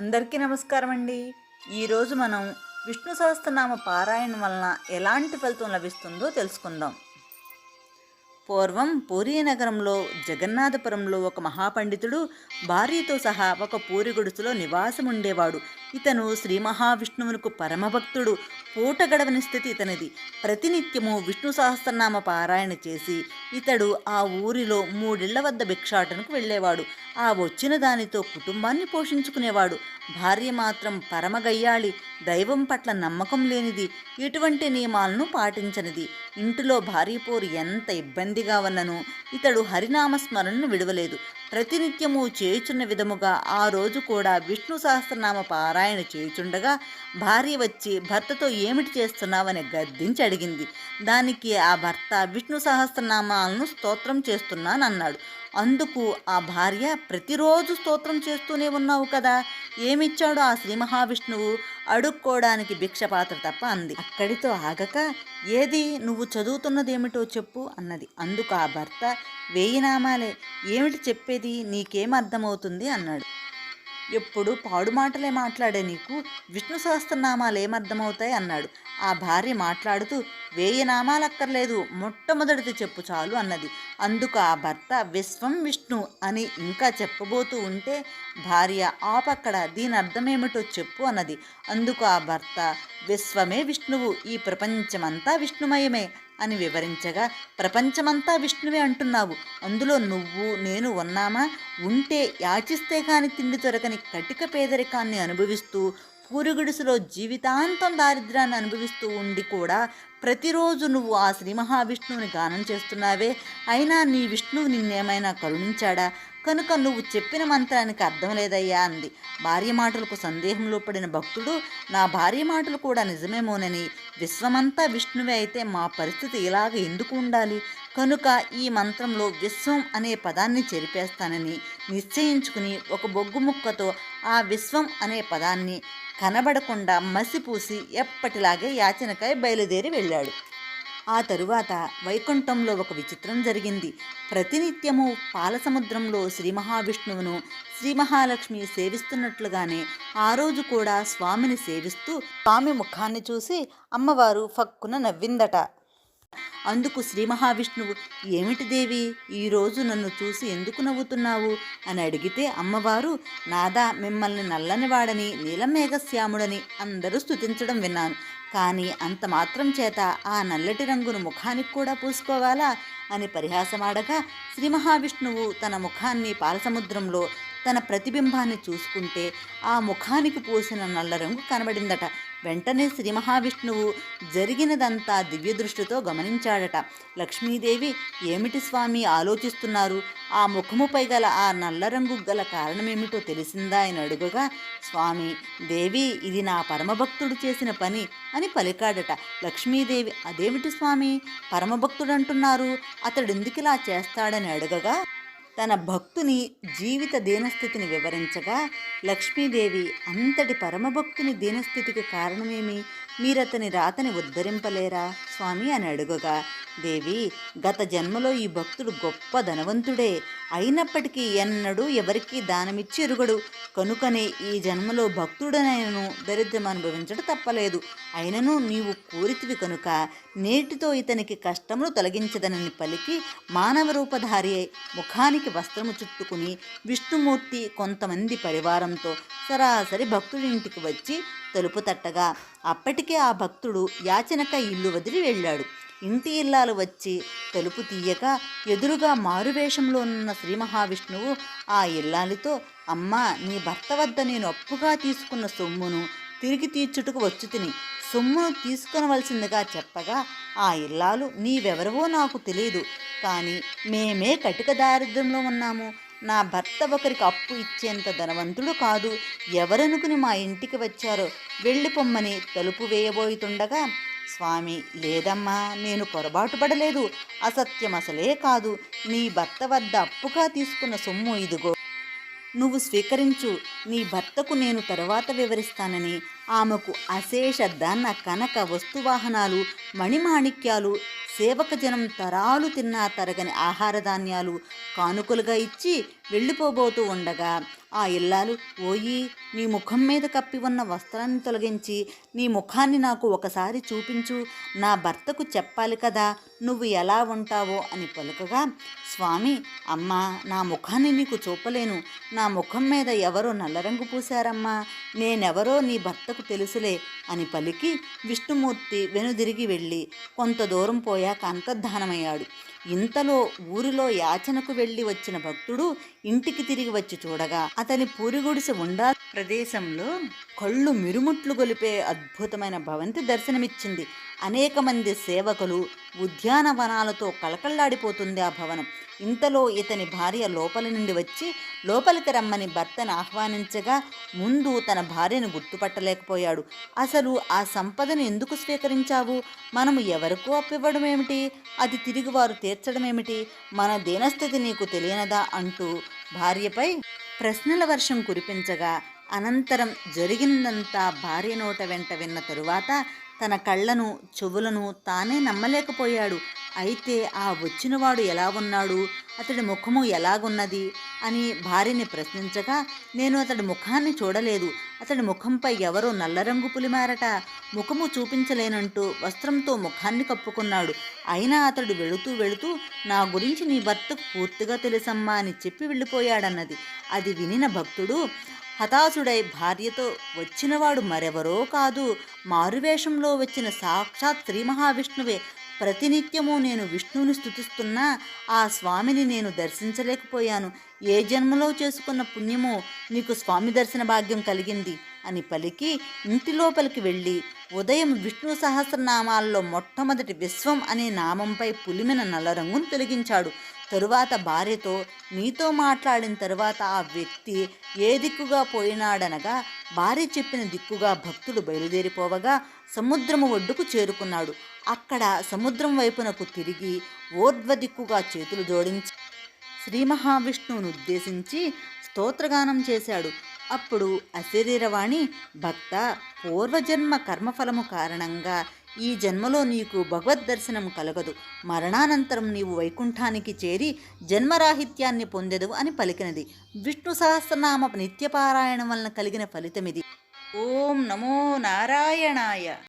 అందరికీ నమస్కారం అండి ఈరోజు మనం విష్ణు సహస్రనామ పారాయణం వలన ఎలాంటి ఫలితం లభిస్తుందో తెలుసుకుందాం. పూర్వం పూరీ నగరంలో జగన్నాథపురంలో ఒక మహాపండితుడు భార్యతో సహా ఒక పూరి గుడిసెలో నివాసం ఉండేవాడు ఇతను శ్రీ మహావిష్ణువునకు పరమభక్తుడు పూట గడవని స్థితి ఇతనిది. ప్రతినిత్యము విష్ణు సహస్రనామ పారాయణ చేసి ఇతడు ఆ ఊరిలో మూడిళ్ళ వద్ద భిక్షాటనకు వెళ్ళేవాడు. ఆ వచ్చిన దానితో కుటుంబాన్ని పోషించుకునేవాడు. భార్య మాత్రం పరమగయ్యాళి. దైవం పట్ల నమ్మకం లేనిది ఎటువంటి నియమాలను పాటించనిది. ఇంటిలో భార్య పోరు ఎంత ఇబ్బందిగా ఉన్నను ఇతడు హరినామస్మరణను విడవలేదు. ప్రతినిత్యము చేయుచున్న విధముగా ఆ రోజు కూడా విష్ణు సహస్రనామ పారాయణ చేయుచుండగా భార్య వచ్చి భర్తతో ఏమిటి చేస్తున్నావని గద్దించి అడిగింది. దానికి ఆ భర్త విష్ణు సహస్రనామాలను స్తోత్రం చేస్తున్నానన్నాడు. అందుకు ఆ భార్య ప్రతిరోజు స్తోత్రం చేస్తూనే ఉన్నావు కదా? ఏమిచ్చాడో ఆ శ్రీ మహావిష్ణువు అడుక్కోవడానికి భిక్ష పాత్ర తప్ప అంది. అక్కడితో ఆగక ఏది నువ్వు చదువుతున్నదేమిటో చెప్పు అన్నది. అందుకు ఆ భర్త వేయి నామాలే ఏమిటి చెప్పేది నీకేం అర్థమవుతుంది అన్నాడు. ఎప్పుడు పాడు మాటలే మాట్లాడే నీకు విష్ణు సహస్రనామాలు ఏమర్థమవుతాయి అన్నాడు. ఆ భార్య మాట్లాడుతూ వేయి నామాలక్కర్లేదు. మొట్టమొదటిది చెప్పు చాలు అన్నది. అందుకు ఆ భర్త విశ్వం విష్ణు అని ఇంకా చెప్పబోతూ ఉంటే భార్య ఆపక్కడ దీని అర్థమేమిటో చెప్పు అన్నది. అందుకు ఆ భర్త విశ్వమే విష్ణువు ఈ ప్రపంచమంతా విష్ణుమయమే అని వివరించగా ప్రపంచమంతా విష్ణువే అంటున్నావు. అందులో నువ్వు నేను ఉన్నామా? ఉంటే యాచిస్తే కాని తిండి దొరకని కటిక పేదరికాన్ని అనుభవిస్తూ పూరుగుడిసులో జీవితాంతం దారిద్ర్యాన్ని అనుభవిస్తూ ఉండి కూడా ప్రతిరోజు నువ్వు ఆ శ్రీ మహావిష్ణువుని గానం చేస్తున్నావే. అయినా నీ విష్ణువు నిన్నేమైనా కరుణించాడా? కనుక నువ్వు చెప్పిన మంత్రానికి అర్థం లేదయ్యా అంది. భార్య మాటలకు సందేహంలో పడిన భక్తుడు నా భార్య మాటలు కూడా నిజమేమోనని. విశ్వమంతా విష్ణువే అయితే మా పరిస్థితి ఇలాగ ఎందుకు ఉండాలి? కనుక ఈ మంత్రంలో విశ్వం అనే పదాన్ని చెరిపేస్తానని నిశ్చయించుకుని ఒక బొగ్గు ముక్కతో ఆ విశ్వం అనే పదాన్ని కనబడకుండా మసిపూసి ఎప్పటిలాగే యాచనకై బయలుదేరి వెళ్ళాడు. ఆ తరువాత వైకుంఠంలో ఒక విచిత్రం జరిగింది. ప్రతినిత్యము పాలసముద్రంలో శ్రీ మహావిష్ణువును శ్రీ మహాలక్ష్మి సేవిస్తున్నట్లుగానే ఆ రోజు కూడా స్వామిని సేవిస్తూ స్వామి ముఖాన్ని చూసి అమ్మవారు ఫక్కున నవ్విందట. అందుకు శ్రీ మహావిష్ణువు ఏమిటి దేవి ఈరోజు నన్ను చూసి ఎందుకు నవ్వుతున్నావు? అని అడిగితే అమ్మవారు నాదా మిమ్మల్ని నల్లనివాడని నీలమేఘశ్యాముడని అందరూ స్థుతించడం విన్నాను. కానీ అంత మాత్రం చేత ఆ నల్లటి రంగును ముఖానికి కూడా పూసుకోవాలా? అని పరిహాసమాడగా శ్రీ మహావిష్ణువు తన ముఖాన్ని పాలసముద్రంలో తన ప్రతిబింబాన్ని చూసుకుంటే ఆ ముఖానికి పూసిన నల్ల రంగు కనబడిందట. వెంటనే శ్రీ మహావిష్ణువు జరిగినదంతా దివ్యదృష్టితో గమనించాడట. లక్ష్మీదేవి ఏమిటి స్వామి ఆలోచిస్తున్నారు? ఆ ముఖముపై గల ఆ నల్ల రంగు గల కారణమేమిటో తెలిసిందా? అని అడుగగా స్వామి దేవి ఇది నా పరమభక్తుడు చేసిన పని అని పలికాడట. లక్ష్మీదేవి అదేమిటి స్వామి? పరమభక్తుడు అంటున్నారు అతడు ఎందుకిలా చేస్తాడని అడగగా తన భక్తుని జీవిత దీనస్థితిని వివరించగా లక్ష్మీదేవి అంతటి పరమభక్తుని దీనస్థితికి కారణమేమి? మీరతని రాతని ఉద్ధరింపలేరా? స్వామి అని అడుగగా దేవి గత జన్మలో ఈ భక్తుడు గొప్ప ధనవంతుడే. అయినప్పటికీ ఎన్నడూ ఎవరికీ దానమిచ్చి ఎరుగడు. కనుకనే ఈ జన్మలో భక్తుడనైనను దరిద్రం అనుభవించడం తప్పలేదు. అయినను నీవు కోరితివి కనుక నేటితో ఇతనికి కష్టములు తొలగించదనని పలికి మానవ రూపధారి ముఖానికి వస్త్రము చుట్టుకుని విష్ణుమూర్తి కొంతమంది పరివారంతో సరాసరి భక్తుడింటికి వచ్చి తలుపు తట్టగా అప్పటికే ఆ భక్తుడు యాచనక ఇల్లు వదిలి వెళ్ళాడు. ఇంటి ఇల్లాలు వచ్చి తలుపు తీయక ఎదురుగా మారువేషంలో ఉన్న శ్రీ మహావిష్ణువు ఆ ఇల్లాలితో అమ్మా నీ భర్త వద్ద నేను అప్పుగా తీసుకున్న సొమ్మును తిరిగి తీర్చుటకు వచ్చు తిని. సొమ్మును తీసుకొనవలసిందిగా చెప్పగా ఆ ఇల్లాలు నీవెవరవో నాకు తెలియదు కానీ మేమే కటిక దారిద్ర్యంలో ఉన్నాము. నా భర్త ఒకరికి అప్పు ఇచ్చేంత ధనవంతుడు కాదు. ఎవరనుకుని మా ఇంటికి వచ్చారో వెళ్ళి పొమ్మని తలుపు వేయబోయుతుండగా స్వామి లేదమ్మా నేను పొరపాటు పడలేదు. అసత్యం అసలే కాదు. నీ భర్త వద్ద అప్పుగా తీసుకున్న సొమ్ము ఇదిగో. నువ్వు స్వీకరించు. నీ భర్తకు నేను తరువాత వివరిస్తానని. ఆమెకు అశేష ధన కనక వస్తువాహనాలు మణిమాణిక్యాలు సేవక జనం తరాలు తిన్నా తరగని ఆహార ధాన్యాలు కానుకలుగా ఇచ్చి వెళ్ళిపోబోతూ ఉండగా ఆ ఇల్లాలు ఓయి నీ ముఖం మీద కప్పి ఉన్న వస్త్రాన్ని తొలగించి నీ ముఖాన్ని నాకు ఒకసారి చూపించు. నా భర్తకు చెప్పాలి కదా నువ్వు ఎలా ఉంటావో అని పలుకగా స్వామి అమ్మ నా ముఖాన్ని నీకు చూపలేను. నా ముఖం మీద ఎవరో నల్లరంగు పూశారమ్మా. నేనెవరో నీ భర్తకు తెలుసులే అని పలికి విష్ణుమూర్తి వెనుదిరిగి వెళ్ళి కొంత దూరం పోయాక అంతర్ధానమయ్యాడు. ఇంతలో ఊరిలో యాచనకు వెళ్ళి వచ్చిన భక్తుడు ఇంటికి తిరిగి వచ్చి చూడగా అతని పూరిగుడిసె ఉండా ప్రదేశంలో కళ్ళు మిరుముట్లు గొలిపే అద్భుతమైన భవంతి దర్శనమిచ్చింది. అనేక మంది సేవకులు ఉద్యానవనాలతో కళకళ్ళాడిపోతుంది ఆ భవనం. ఇంతలో ఇతని భార్య లోపలి నుండి వచ్చి లోపలికి రమ్మని భర్తను ఆహ్వానించగా ముందు తన భార్యను గుర్తుపట్టలేకపోయాడు. అసలు ఆ సంపదను ఎందుకు స్వీకరించావు? మనము ఎవరికో అప్పివ్వడం ఏమిటి అది తిరిగి వారు తీర్చడం ఏమిటి మన దీనస్థితి నీకు తెలియనదా? అంటూ భార్యపై ప్రశ్నల వర్షం కురిపించగా అనంతరం జరిగిందంతా భార్య నోట వెంట విన్న తరువాత తన కళ్ళను చెవులను తానే నమ్మలేకపోయాడు. అయితే ఆ వచ్చినవాడు ఎలా ఉన్నాడు? అతడి ముఖము ఎలాగున్నది? అని భార్యని ప్రశ్నించగా నేను అతడి ముఖాన్ని చూడలేదు. అతడి ముఖంపై ఎవరో నల్లరంగు పులిమారట. ముఖము చూపించలేనంటూ వస్త్రంతో ముఖాన్ని కప్పుకున్నాడు. అయినా అతడు వెళుతూ వెళుతూ నా గురించి నీ భర్తకు పూర్తిగా తెలుసమ్మా అని చెప్పి వెళ్ళిపోయాడన్నది. అది వినిన భక్తుడు హతాశుడై భార్యతో వచ్చినవాడు మరెవరో కాదు. మారువేషంలో వచ్చిన సాక్షాత్ శ్రీ మహావిష్ణువే. ప్రతినిత్యము నేను విష్ణువుని స్థుతిస్తున్నా ఆ స్వామిని నేను దర్శించలేకపోయాను. ఏ జన్మలో చేసుకున్న పుణ్యమో నీకు స్వామి దర్శన భాగ్యం కలిగింది అని పలికి ఇంటి లోపలికి వెళ్ళి ఉదయం విష్ణు సహస్రనామాల్లో మొట్టమొదటి విశ్వం అనే నామంపై పులిమిన నల్లరంగును తొలగించాడు. తరువాత భార్యతో నీతో మాట్లాడిన తరువాత ఆ వ్యక్తి ఏ దిక్కుగా పోయినాడనగా భార్య చెప్పిన దిక్కుగా భక్తుడు బయలుదేరిపోవగా సముద్రము ఒడ్డుకు చేరుకున్నాడు. అక్కడ సముద్రం వైపునకు తిరిగి ఓర్ధ్వ దిక్కుగా చేతులు జోడించి శ్రీ మహావిష్ణువును ఉద్దేశించి స్తోత్రగానం చేశాడు. అప్పుడు అశరీరవాణి భక్త పూర్వజన్మ కర్మఫలము కారణంగా ఈ జన్మలో నీకు భగవద్ దర్శనం కలగదు. మరణానంతరం నీవు వైకుంఠానికి చేరి జన్మరాహిత్యాన్ని పొందెదు అని పలికినది. విష్ణు సహస్రనామ నిత్యపారాయణం వలన కలిగిన ఫలితమిది. ఓం నమో నారాయణాయ.